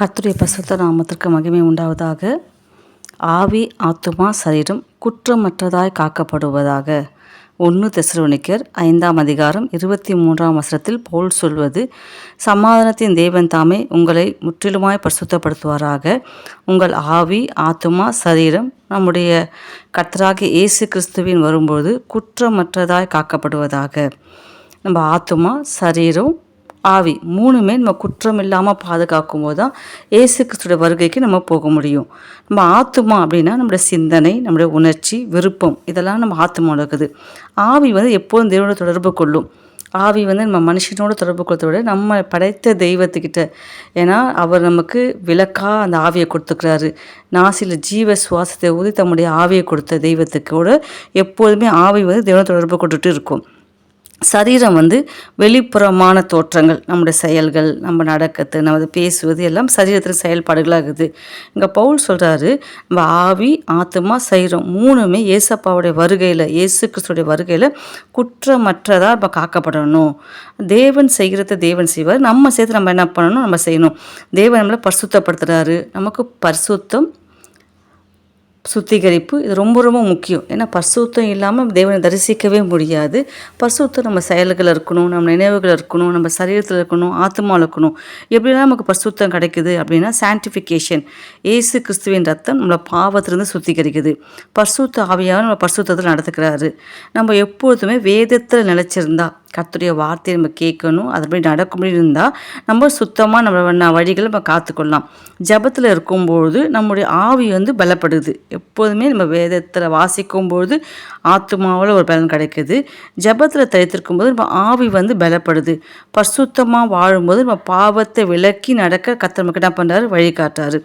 கத்துடைய பசுத்த நாமத்திற்கு மகிமை உண்டாவதாக. ஆவி ஆத்துமா சரீரம் குற்றமற்றதாய் காக்கப்படுவதாக. ஒன்று தெசரோனிக்கர் ஐந்தாம் அதிகாரம் இருபத்தி மூன்றாம் வசனத்தில் போல் சொல்வது சமாதானத்தின் தேவன் தாமே உங்களை முற்றிலுமாய் பரிசுத்தப்படுத்துவாராக. உங்கள் ஆவி ஆத்துமா சரீரம் நம்முடைய கத்தராகி இயேசு கிறிஸ்துவின் வரும்போது குற்றமற்றதாய் காக்கப்படுவதாக. நம்ம ஆத்துமா சரீரம் ஆவி மூணுமே நம்ம குற்றம் இல்லாமல் பாதுகாக்கும் போது தான் ஏசு கிறிஸ்துடைய வருகைக்கு நம்ம போக முடியும். நம்ம ஆத்துமா அப்படின்னா நம்மளுடைய சிந்தனை நம்மளுடைய உணர்ச்சி விருப்பம் இதெல்லாம் நம்ம ஆத்துமாவில் இருக்குது. ஆவி வந்து எப்போதும் தேவனோட தொடர்பு கொள்ளும். ஆவி வந்து நம்ம மனுஷனோட தொடர்பு கொள்றதை விட நம்ம படைத்த தெய்வத்துக்கிட்ட ஏன்னா அவர் நமக்கு விளக்காக அந்த ஆவியை கொடுத்துக்கிறாரு. நாசியில் ஜீவ சுவாசத்தை ஊதி தம்முடைய ஆவியை கொடுத்த தெய்வத்துக்கூட எப்போதுமே ஆவி வந்து தேவனோட தொடர்பு கொண்டுட்டு இருக்கும். சரீரம் வந்து வெளிப்புறமான தோற்றங்கள் நம்முடைய செயல்கள் நம்ம நடக்கிறது நம்ம பேசுவது எல்லாம் சரீரத்தின் செயல்பாடுகளாக இருக்குது இங்கே பவுல் சொல்கிறாரு நம்ம ஆவி ஆத்மா சரீரம் மூணுமே ஏசப்பாவுடைய வருகையில் இயேசு கிறிஸ்துடைய வருகையில் குற்றமற்றதாக நம்ம காக்கப்படணும். தேவன் செய்கிறத தேவன் செய்வார். நம்ம சேர்த்து நம்ம என்ன பண்ணணும்? நம்ம செய்யணும். தேவன் நம்மளை பரிசுத்தப்படுத்துகிறாரு நமக்கு பரிசுத்தம் சுத்திகரிப்பு இது ரொம்ப ரொம்ப முக்கியம். ஏன்னா பரிசுத்தம் இல்லாமல் தேவனை தரிசிக்கவே முடியாது. பரிசுத்தம் நம்ம செயல்கள் இருக்கணும் நம்ம நினைவுகள் இருக்கணும் நம்ம சரீரத்தில் இருக்கணும் ஆத்மாவில் இருக்கணும். எப்படிலாம் நமக்கு பரிசுத்தம் கிடைக்குது அப்படின்னா சான்டிஃபிகேஷன் ஏசு கிறிஸ்துவின் ரத்தம் நம்மளை பாவத்திலிருந்து சுத்திகரிக்குது. பரிசுத்த ஆவியாக நம்ம பரிசுத்தத்தில் நடத்துக்கிறாரு நம்ம எப்பொழுதுமே வேதத்தில் நிலச்சிருந்தா கத்துடைய வார்த்தையை நம்ம கேட்கணும். அதுபடி நடக்கும்படி இருந்தால் நம்ம சுத்தமாக நம்ம வழிகளை நம்ம காத்துக்கொள்ளலாம். ஜபத்தில் இருக்கும்பொழுது நம்முடைய ஆவி வந்து பலப்படுது. எப்போதுமே நம்ம வேதத்தில் வாசிக்கும்பொழுது ஆத்மாவில் ஒரு பலன் கிடைக்குது. ஜபத்தில் தரித்திருக்கும் போது நம்ம ஆவி வந்து பலப்படுது. பரிசுத்தமாக வாழும்போது நம்ம பாவத்தை விலக்கி நடக்க கத்தர் நமக்கு என்ன பண்ணுறாரு வழி காட்டுறாரு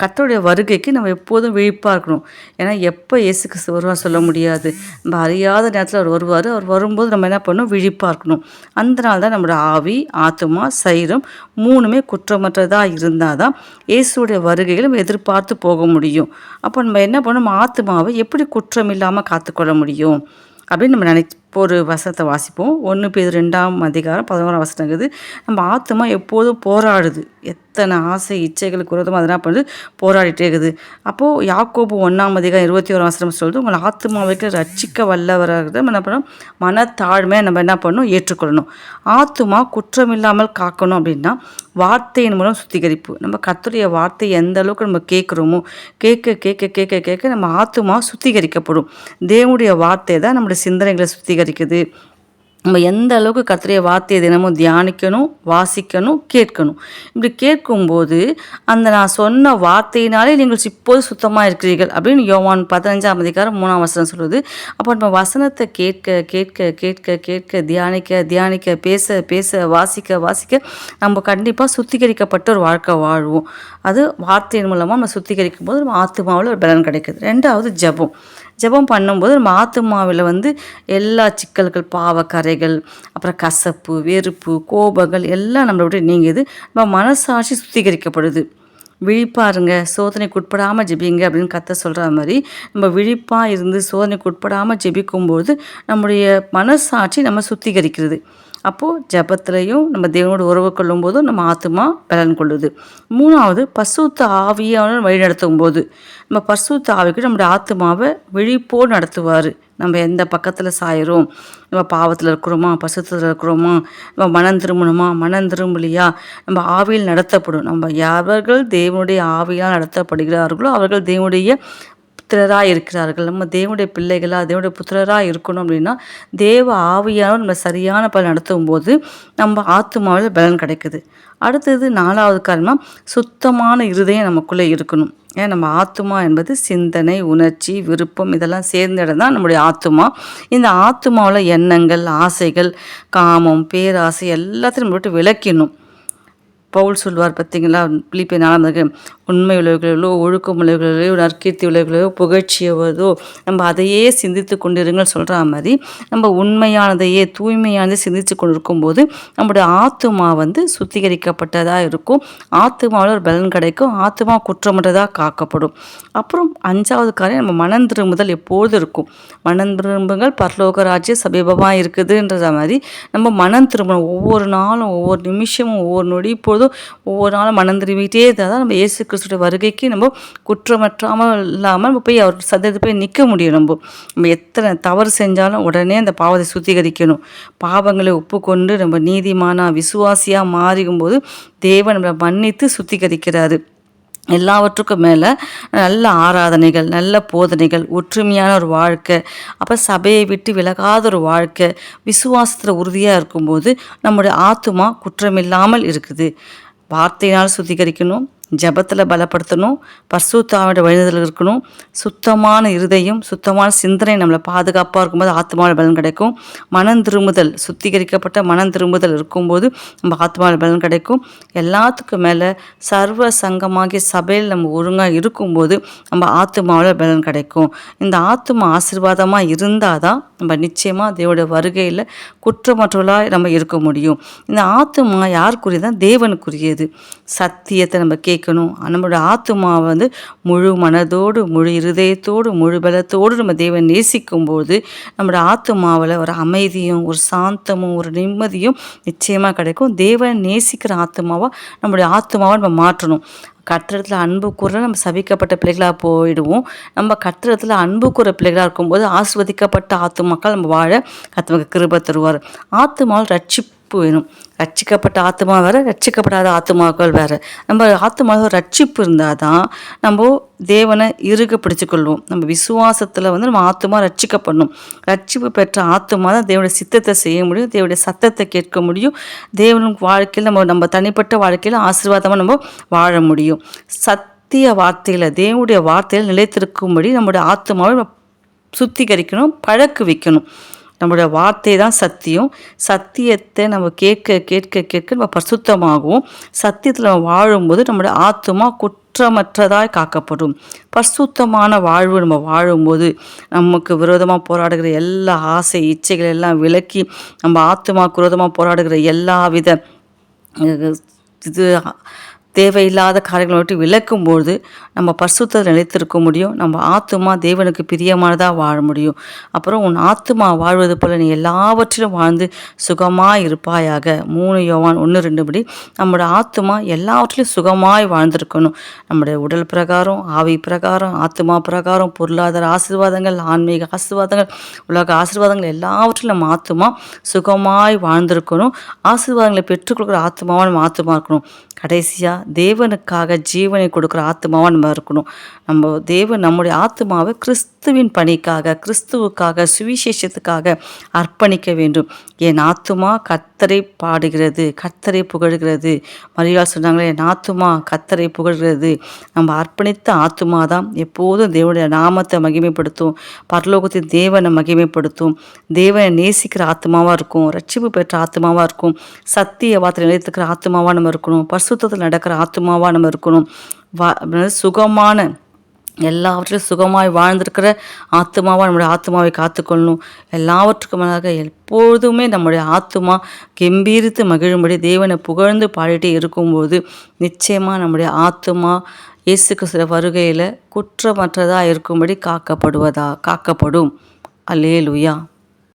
கத்தோடைய வருகைக்கு நம்ம எப்போதும் விழிப்பாக இருக்கணும். ஏன்னா எப்போ இயேசு கிறிஸ்து வருவார் சொல்ல முடியாது. நம்ம அறியாத நேரத்தில் அவர் வருவார். அவர் வரும்போது நம்ம என்ன பண்ணணும்? விழிப்பாக இருக்கணும். அந்த நாள் தான் நம்மளோட ஆவி ஆத்துமா சைரம் மூணுமே குற்றமற்றதாக இருந்தால் தான் இயேசுடைய வருகைகளை நம்ம எதிர்பார்த்து போக முடியும். அப்போ நம்ம என்ன பண்ணணும்? ஆத்மாவை எப்படி குற்றம் இல்லாமல் காத்துக்கொள்ள முடியும்? அப்படின்னு நம்ம நினை ஒரு வசனத்தை வாசிப்போம். ஒன்று பேர் ரெண்டாம் அதிகாரம் பதினோராம் வசனம் இருக்குது. நம்ம ஆத்மா எப்போதும் போராடுது? எத்தனை ஆசை இச்சைகளுக்கு குறதும் அதெல்லாம் பண்ணுது போராடிட்டே இருக்குது. அப்போது யாக்கோபு ஒன்றாம் அதிகாரம் இருபத்தி ஓராம் வசனம் சொல்லுது உங்களை ஆத்மாவுக்கு ரட்சிக்க வல்லவராக நம்ம என்ன பண்ணணும்? மனத்தாழ்மையை நம்ம என்ன பண்ணணும்? ஏற்றுக்கொள்ளணும். ஆத்மா குற்றம் இல்லாமல் காக்கணும் அப்படின்னா வார்த்தையின் மூலம் சுத்திகரிப்பு. நம்ம கத்துடைய வார்த்தை எந்த அளவுக்கு நம்ம கேட்குறோமோ கேட்க கேட்க கேட்க கேட்க நம்ம ஆத்மா சுத்திகரிக்கப்படும். தேவனுடைய வார்த்தை தான் நம்மளுடைய சிந்தனைகளை சுத்திகரி அதிகரிக்குது. நம்ம எந்த அளவுக்கு கத்திரைய வார்த்தையை தினமும் தியானிக்கணும் வாசிக்கணும் கேட்கணும். இப்படி கேட்கும்போது அந்த நான் சொன்ன வார்த்தையினாலே நீங்கள் இப்போது சுத்தமாக இருக்கிறீர்கள் அப்படின்னு யோவான் பதினஞ்சாம் அதிகாரம் மூணாம் வசனம் சொல்லுது. அப்போ நம்ம வசனத்தை கேட்க கேட்க கேட்க கேட்க தியானிக்க தியானிக்க பேச பேச வாசிக்க வாசிக்க நம்ம கண்டிப்பாக சுத்திகரிக்கப்பட்ட ஒரு வாழ்க்கை வாழ்வோம். அது வார்த்தையின் மூலமாக நம்ம சுத்திகரிக்கும் போது நம்ம ஆத்மாவில் ஒரு பலன் கிடைக்குது. ரெண்டாவது ஜபம். ஜபம் பண்ணும்போது நம்ம ஆத்துமாவில் வந்து எல்லா சிக்கல்கள் பாவக்கரைகள் அப்புறம் கசப்பு வெறுப்பு கோபங்கள் எல்லாம் நம்மளோட நீங்குது நம்ம மனசாட்சி சுத்திகரிக்கப்படுது. விழிப்பாருங்க. சோதனைக்கு உட்படாமல் ஜெபிங்க அப்படின்னு கத்த சொல்கிற மாதிரி நம்ம விழிப்பாக இருந்து சோதனைக்கு உட்படாமல் ஜெபிக்கும்போது நம்முடைய மனசாட்சி நம்ம சுத்திகரிக்கிறது. அப்போது ஜபத்திலையும் நம்ம தேவனோட உறவு கொள்ளும் போதும் நம்ம ஆத்மா பலன் கொள்ளுது. மூணாவது பசுத்த ஆவியான வழி நடத்தும் போது நம்ம பசுத்த ஆவிக்கு நம்முடைய ஆத்மாவை விழிப்போடு நடத்துவார். நம்ம எந்த பக்கத்தில் சாயிரும் நம்ம பாவத்தில் இருக்கிறோமா? பசுத்தில் இருக்கிறோமா? நம்ம மனம் திரும்பணுமா? மனம் திரும்பலையா? நம்ம ஆவியில் நடத்தப்படும். நம்ம யாவர்கள் தேவனுடைய ஆவியால் நடத்தப்படுகிறார்களோ அவர்கள் தேவனுடைய புத்திரராக இருக்கிறார்கள். நம்ம தேவனுடைய பிள்ளைகளாக தேவனுடைய புத்திரராக இருக்கணும் அப்படின்னா தேவ ஆவியானவர் நம்ம சரியான பலன் நடத்தும் போது நம்ம ஆத்மாவில் பலன் கிடைக்குது. அடுத்தது நாலாவது காரணம் சுத்தமான இருதயம் நமக்குள்ளே இருக்கணும். ஏன்? நம்ம ஆத்மா என்பது சிந்தனை உணர்ச்சி விருப்பம் இதெல்லாம் சேர்ந்த இடம் தான் நம்முடைய ஆத்மா இந்த ஆத்மாவில் எண்ணங்கள் ஆசைகள் காமம் பேராசை எல்லாத்தையும் நம்ம விட்டு விளக்கிடணும் பவுல் சொல்வார் பார்த்தீங்களா? பிலிப்பை நாலாம் உண்மை உலகளோ ஒழுக்கம் உலகளோ நற்கீர்த்தி உலகளோ புகழ்ச்சியவதோ நம்ம அதையே சிந்தித்து கொண்டிருங்கள் சொல்கிற மாதிரி நம்ம உண்மையானதையே தூய்மையானதை சிந்தித்து கொண்டிருக்கும் போது நம்முடைய ஆத்துமா வந்து சுத்திகரிக்கப்பட்டதாக இருக்கும். ஆத்துமாவில் ஒரு பலன் கிடைக்கும். ஆத்துமா குற்றமற்றதாக காக்கப்படும். அப்புறம் அஞ்சாவது காரியம் நம்ம மனம் திரும்புதல் எப்போது இருக்கும்? மனம் திரும்புங்கள் பரலோக ராஜ்ய சமீபமாக இருக்குதுன்ற மாதிரி நம்ம மனம் திரும்பணும் ஒவ்வொரு நாளும் ஒவ்வொரு நிமிஷமும் ஒவ்வொரு நொடி இப்போதும் இருக்கும்போதும் ஒவ்வொரு நாளும் மனம் திரும்பிக்கிட்டே இருந்தால் தான் நம்ம இயேசு கிறிஸ்துடைய வருகைக்கு நம்ம குற்றமற்றாமல் இல்லாமல் நம்ம போய் அவர் சந்தேகத்தை போய் நிற்க முடியும் நம்ம. நம்ம எத்தனை தவறு செஞ்சாலும் உடனே அந்த பாவத்தை சுத்திகரிக்கணும். பாவங்களை ஒப்புக்கொண்டு நம்ம நீதிமானா விசுவாசியாக மாறிக்கும்போது தேவன் நம்மளை மன்னித்து சுத்திகரிக்கிறாரு. எல்லாவற்றுக்கும் மேலே நல்ல ஆராதனைகள் நல்ல போதனைகள் ஒற்றுமையான ஒரு வாழ்க்கை அப்போ சபையை விட்டு விலகாத ஒரு வாழ்க்கை விசுவாசத்தில் உறுதியாக இருக்கும்போது நம்முடைய ஆத்துமா குற்றமில்லாமல் இருக்குது. வார்த்தையினால் சுத்திகரிக்கணும் ஜபத்தில் பலப்படுத்தணும் பர்சுத்தாவோட வழிதல் இருக்கணும். சுத்தமான இருதயம் சுத்தமான சிந்தனை நம்மளை பாதுகாப்பாக இருக்கும்போது ஆத்மாவில் பலன் கிடைக்கும். மனம் திரும்புதல் சுத்திகரிக்கப்பட்ட மனம் திரும்புதல் இருக்கும்போது நம்ம ஆத்மாவில் பலன் கிடைக்கும். எல்லாத்துக்கும் மேலே சர்வ சங்கமாகிய சபையில் நம்ம ஒழுங்காக இருக்கும்போது நம்ம ஆத்மாவில் பலன் கிடைக்கும். இந்த ஆத்மா ஆசீர்வாதமாக இருந்தால் தான் நம்ம நிச்சயமாக தேவோட வருகையில் குற்றமற்றவர்களாக நம்ம இருக்க முடியும். இந்த ஆத்மா யாருக்குரியதான் தேவனுக்குரியது. சத்தியத்தை நம்ம கே கேட்கணும். நம்மளோட ஆத்மாவை வந்து முழு மனதோடு முழு இருதயத்தோடு முழு பலத்தோடு நம்ம தேவன் நேசிக்கும்போது நம்மளோட ஆத்மாவில் ஒரு அமைதியும் ஒரு சாந்தமும் ஒரு நிம்மதியும் நிச்சயமாக கிடைக்கும். தேவன் நேசிக்கிற ஆத்மாவாக நம்மளுடைய ஆத்மாவை நம்ம மாற்றணும். கட்டிடத்தில் அன்பு கூற நம்ம சபிக்கப்பட்ட பிள்ளைகளாக போயிடுவோம். நம்ம கட்டிடத்தில் அன்பு கூற பிள்ளைகளாக இருக்கும்போது ஆஸ்வதிக்கப்பட்ட ஆத்துமாக்கள் நம்ம வாழ கத்தவங்க கிருப தருவார். ஆத்துமாவில் ரட்சிப்பு வேணும். ரட்சிக்கப்பட்ட ஆத்மா வேறு ரட்சிக்கப்படாத ஆத்மாக்கள் வேறு. நம்ம ஆத்மாவில் ரட்சிப்பு இருந்தால் தான் நம்ம தேவனை இறுக பிடிச்சிக்கொள்வோம். நம்ம விசுவாசத்தில் வந்து நம்ம ஆத்மா ரட்சிக்கப்படணும். ரட்சிப்பு பெற்ற ஆத்மா தான் தேவனுடைய சித்தத்தை செய்ய முடியும் தேவனுடைய சத்தத்தை கேட்க முடியும். தேவனுக்கு வாழ்க்கையில் நம்ம நம்ம தனிப்பட்ட வாழ்க்கையில் ஆசீர்வாதமாக நம்ம வாழ முடியும். சத்திய வார்த்தையில் தேவனுடைய வார்த்தையில் நிலைத்திருக்கும்படி நம்முடைய ஆத்மாவை சுத்திகரிக்கணும் பழக்கு வைக்கணும் நம்மளுடைய வார்த்தை தான் சத்தியம். சத்தியத்தை நம்ம கேட்க கேட்க கேட்க நம்ம பரிசுத்தமாகவும். சத்தியத்தில் நம்ம வாழும்போது நம்மளுடைய ஆத்மா குற்றமற்றதாய் காக்கப்படும். பரிசுத்தமான வாழ்வு நம்ம வாழும்போது நமக்கு விரோதமாக போராடுகிற எல்லா ஆசை இச்சைகள் எல்லாம் விலக்கி நம்ம ஆத்மாவுக்கு விரோதமாக போராடுகிற எல்லா வித இது தேவையில்லாத காரியங்களை விட்டு விளக்கும்போது நம்ம பரிசுத்தத்தில் நிலைத்திருக்க முடியும். நம்ம ஆத்துமா தேவனுக்கு பிரியமானதாக வாழ முடியும். அப்புறம் உன் ஆத்துமா வாழ்வது போல் நீ எல்லாவற்றிலும் வாழ்ந்து சுகமாக இருப்பாயாக. மூணு யோவான் ஒன்று ரெண்டு படி நம்மளோட ஆத்துமா எல்லாவற்றிலும் சுகமாய் வாழ்ந்திருக்கணும். நம்முடைய உடல் பிரகாரம் ஆவி பிரகாரம் ஆத்துமா பிரகாரம் பொருளாதார ஆசீர்வாதங்கள் ஆன்மீக ஆசீர்வாதங்கள் உலக ஆசீர்வாதங்கள் எல்லாவற்றிலும் நம்ம ஆத்துமா சுகமாய் வாழ்ந்திருக்கணும். ஆசீர்வாதங்களை பெற்றுக்கொள்கிற ஆத்மாவாக நம்ம ஆத்துமா இருக்கணும். கடைசியாக தேவனுக்காக ஜீவனை கொடுக்குற ஆத்மாவாக நம்ம இருக்கணும். நம்ம தேவன் நம்முடைய ஆத்மாவை கிறிஸ்துவின் பணிக்காக கிறிஸ்துவுக்காக சுவிசேஷத்துக்காக அர்ப்பணிக்க வேண்டும். என் ஆத்துமா கத்தரை பாடுகிறது கத்தரை புகழ்கிறது. மரியாள் சொன்னாங்களே என் ஆத்துமா கத்தரை புகழ்கிறது. நம்ம அர்ப்பணித்த ஆத்துமா தான் எப்போதும் தேவனுடைய நாமத்தை மகிமைப்படுத்தும். பரலோகத்தின் தேவனை மகிமைப்படுத்தும். தேவனை நேசிக்கிற ஆத்மாவாக இருக்கும். ரட்சிப்பு பெற்ற ஆத்மாவாக இருக்கும். சத்திய வார்த்தை நிலைத்துக்கிற ஆத்மாவாக நம்ம இருக்கணும். பரிசுத்தத்தில் நடக்கிற ஆத்மாவாக நம்ம இருக்கணும். வா சுகமான எல்லாவற்றிலும் சுகமாய் வாழ்ந்திருக்கிற ஆத்மாவாக நம்முடைய ஆத்மாவை காத்துக்கொள்ளணும். எல்லாவற்றுக்கும் மேலாக எப்பொழுதுமே நம்முடைய ஆத்மா கெம்பீரித்து மகிழும்படி தேவனை புகழ்ந்து பாடிட்டே இருக்கும்போது நிச்சயமாக நம்முடைய ஆத்மா இயேசுக்கு சில வருகையில் குற்றமற்றதாக இருக்கும்படி காக்கப்படுவதா காக்கப்படும். அல்லே லுயா